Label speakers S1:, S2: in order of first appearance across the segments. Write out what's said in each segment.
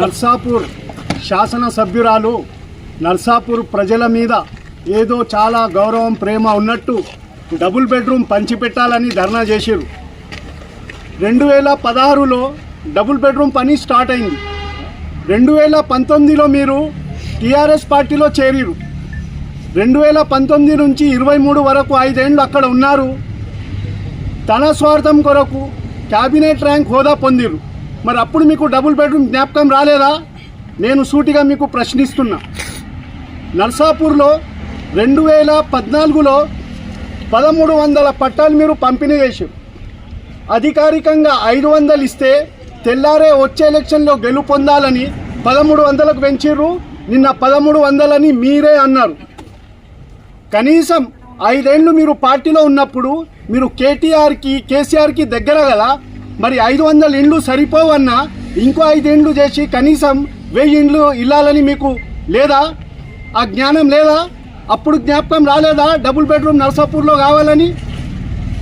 S1: నర్సాపూర్ శాసనసభ్యురాలు నర్సాపూర్ ప్రజల మీద ఏదో చాలా గౌరవం ప్రేమ ఉన్నట్టు డబుల్ బెడ్రూమ్ పంచిపెట్టాలని ధర్నా చేశారు రెండు వేల పదహారులో డబుల్ బెడ్రూమ్ పని స్టార్ట్ అయింది. రెండు వేల పంతొమ్మిదిలో మీరు టీఆర్ఎస్ పార్టీలో చేరిరు రెండు వేల పంతొమ్మిది నుంచి ఇరవై మూడు వరకు ఐదేళ్ళు అక్కడ ఉన్నారు. తన స్వార్థం కొరకు క్యాబినెట్ ర్యాంక్ హోదా పొందిరు మరి అప్పుడు మీకు డబుల్ బెడ్రూమ్ జ్ఞాపకం రాలేదా? నేను సూటిగా మీకు ప్రశ్నిస్తున్నా. నర్సాపూర్లో రెండు వేల పద్నాలుగులో పదమూడు వందల పట్టాలు మీరు పంపిణీ చేశారు. అధికారికంగా ఐదు వందలు ఇస్తే తెల్లారే వచ్చే ఎలక్షన్లో గెలుపొందాలని పదమూడు వందలకు పెంచిర్రు నిన్న పదమూడు వందలని మీరే అన్నారు. కనీసం ఐదేళ్ళు మీరు పార్టీలో ఉన్నప్పుడు మీరు కేటీఆర్కి కేసీఆర్కి దగ్గర కదా మరి ఐదు వందల ఇండ్లు సరిపోవన్నా ఇంకో ఐదు ఇండ్లు చేసి కనీసం వెయ్యి ఇండ్లు ఇల్లాలని మీకు లేదా? ఆ జ్ఞానం లేదా? అప్పుడు జ్ఞాపకం రాలేదా? డబుల్ బెడ్రూమ్ నర్సాపూర్లో కావాలని?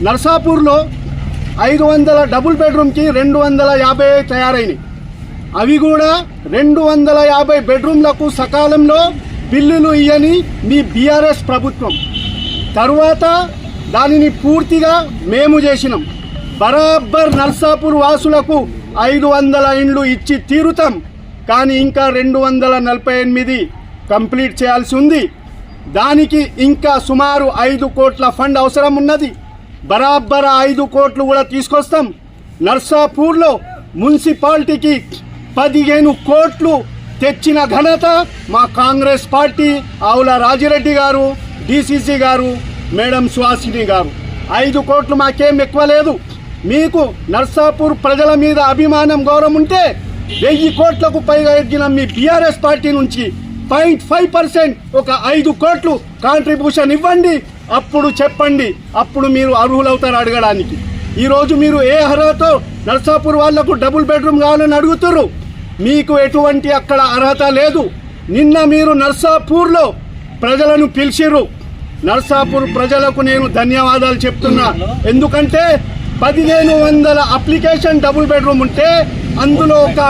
S1: నర్సాపూర్లో ఐదు వందల డబుల్ బెడ్రూమ్కి రెండు వందల యాభై తయారైనవి అవి కూడా రెండు వందల యాభై బెడ్రూమ్లకు సకాలంలో బిల్లులు ఇయ్యని మీ బీఆర్ఎస్ ప్రభుత్వం. తరువాత దానిని పూర్తిగా మేము చేసినాం. బరాబర్ నర్సాపూర్ వాసులకు ఐదు వందల ఇండ్లు ఇచ్చి తీరుతాం. కానీ ఇంకా రెండు వందల నలభై ఎనిమిది కంప్లీట్ చేయాల్సి ఉంది. దానికి ఇంకా సుమారు ఐదు కోట్ల ఫండ్ అవసరం ఉన్నది. బరాబర్ ఐదు కోట్లు కూడా తీసుకొస్తాం. నర్సాపూర్లో మున్సిపాలిటీకి పదిహేను కోట్లు తెచ్చిన ఘనత మా కాంగ్రెస్ పార్టీ ఆవుల రాజిరెడ్డి గారు డిసిసి గారు మేడం సుహాసిని గారు. ఐదు కోట్లు మాకేం ఎక్కువ లేదు. మీకు నర్సాపూర్ ప్రజల మీద అభిమానం గౌరవం ఉంటే వెయ్యి కోట్లకు పైగా ఎదిగిన మీ బీఆర్ఎస్ పార్టీ నుంచి పాయింట్ ఫైవ్ పర్సెంట్ ఒక ఐదు కోట్లు కాంట్రిబ్యూషన్ ఇవ్వండి. అప్పుడు చెప్పండి. అప్పుడు మీరు అర్హులవుతారు అడగడానికి. ఈరోజు మీరు ఏ అర్హతతో నర్సాపూర్ వాళ్ళకు డబుల్ బెడ్రూమ్ కావాలని అడుగుతున్నారు మీకు ఎటువంటి అక్కడ అర్హత లేదు. నిన్న మీరు నర్సాపూర్లో ప్రజలను పిలిచిర్రు. నర్సాపూర్ ప్రజలకు నేను ధన్యవాదాలు చెప్తున్నా. ఎందుకంటే పదిహేను వందల అప్లికేషన్ డబుల్ బెడ్రూమ్ ఉంటే అందులో ఒక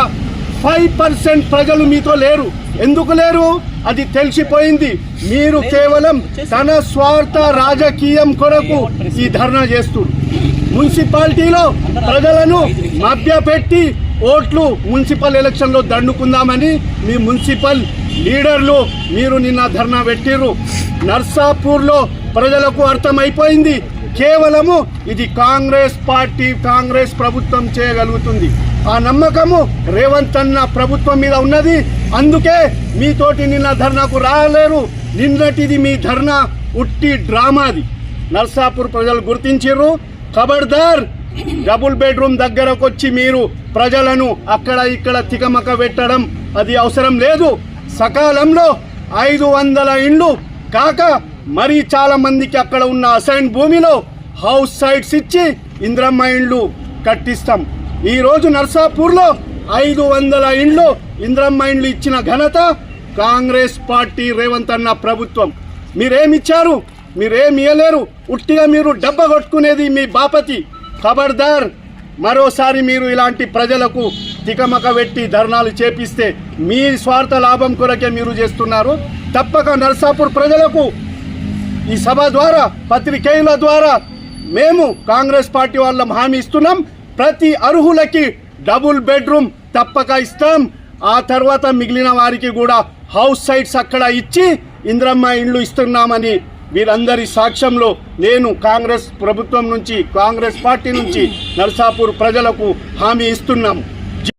S1: ఫైవ్ పర్సెంట్ ప్రజలు మీతో లేరు. ఎందుకు లేరు? అది తెలిసిపోయింది. మీరు కేవలం తన స్వార్థ రాజకీయం కొరకు ఈ ధర్నా చేస్తున్నారు మున్సిపాలిటీలో ప్రజలను మభ్యపెట్టి ఓట్లు మున్సిపల్ ఎలక్షన్లో దండుకుందామని మీ మున్సిపల్ లీడర్లు మీరు నిన్న ధర్నా పెట్టిర్రు. నర్సాపూర్లో ప్రజలకు అర్థమైపోయింది. కేవలము ఇది కాంగ్రెస్ పార్టీ కాంగ్రెస్ ప్రభుత్వం చేయగలుగుతుంది. ఆ నమ్మకము రేవంత్ అన్న ప్రభుత్వం మీద ఉన్నది. అందుకే మీతోటి నిన్న ధర్నాకు రాలేరు. నిన్నటిది మీ ధర్నా ఉట్టి డ్రామాది. నర్సాపూర్ ప్రజలు గుర్తించిర్రు. ఖబర్దార్ డబుల్ బెడ్రూమ్ దగ్గరకు వచ్చి మీరు ప్రజలను అక్కడ ఇక్కడ తికమక పెట్టడం అది అవసరం లేదు. సకాలంలో ఐదు వందల ఇండ్లు కాక మరి చాలా మందికి అక్కడ ఉన్న అసైన్ భూమిలో హౌస్ సైట్స్ ఇచ్చి ఇంద్రమ్మ ఇండ్లు కట్టిస్తాం. ఈరోజు నర్సాపూర్లో ఐదు వందల ఇండ్లు ఇంద్రమ్మ ఇండ్లు ఇచ్చిన ఘనత కాంగ్రెస్ పార్టీ రేవంత్ అన్న ప్రభుత్వం. మీరేమిచ్చారు? మీరేం ఇయ్యలేరు? ఉట్టిగా మీరు డబ్బ కొట్టుకునేది మీ బాపతి. ఖబర్దార్. మరోసారి మీరు ఇలాంటి ప్రజలకు తికమక పెట్టి ధర్నాలు చేపిస్తే మీ స్వార్థ లాభం కొరకే మీరు చేస్తున్నారు. తప్పక నర్సాపూర్ ప్రజలకు ఈ సభ ద్వారా పత్రికేయుల ద్వారా మేము కాంగ్రెస్ పార్టీ వాళ్ళం హామీ ఇస్తున్నాం. ప్రతి అర్హులకి డబుల్ బెడ్రూమ్ తప్పక ఇస్తాం. ఆ తర్వాత మిగిలిన వారికి కూడా హౌస్ సైట్స్ అక్కడ ఇచ్చి ఇంద్రమ్మ ఇండ్లు ఇస్తున్నామని వీరందరి సాక్ష్యంలో నేను కాంగ్రెస్ ప్రభుత్వం నుంచి కాంగ్రెస్ పార్టీ నుంచి నర్సాపూర్ ప్రజలకు హామీ ఇస్తున్నాము